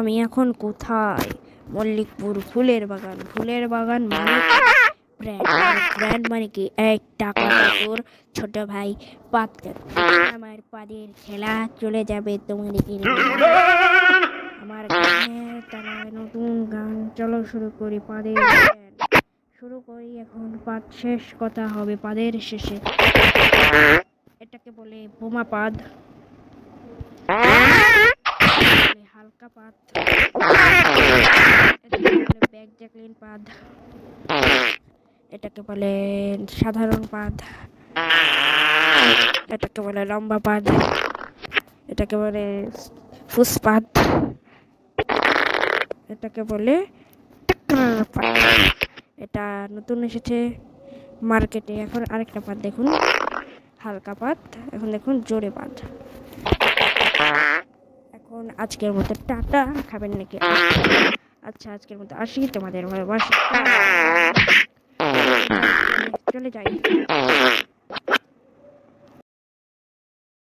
আমি এখন কোথায়? মল্লিকপুর ফুলের বাগান। ফুলের বাগান মানে ব্র্যান্ড ব্র্যান্ড মানে কি? এক টাকা তোর ছোট ভাই পাত আমার পাদের খেলা চলে যাবে তোমাদেরকে আমার গানের নতুন গান। চলো শুরু করি পাদের শুরু করি এখন পাদ শেষ, কথা হবে পাদের শেষে। এটাকে বলে বোমা পাদ। জ্যাকলিন এটাকে বলে সাধারণ পাদ। এটাকে বলে লম্বা পাদ। এটাকে বলে ফুসপাত এটাকে বলে এটা নতুন এসেছে মার্কেটে। এখন আরেকটা পাত দেখুন। হালকা পাত এখন দেখুন জোরে পাত এখন আজকের মতো টাটা খাবেন নাকি? আচ্ছা আজকের মতো আসি তোমাদের চলে যাই।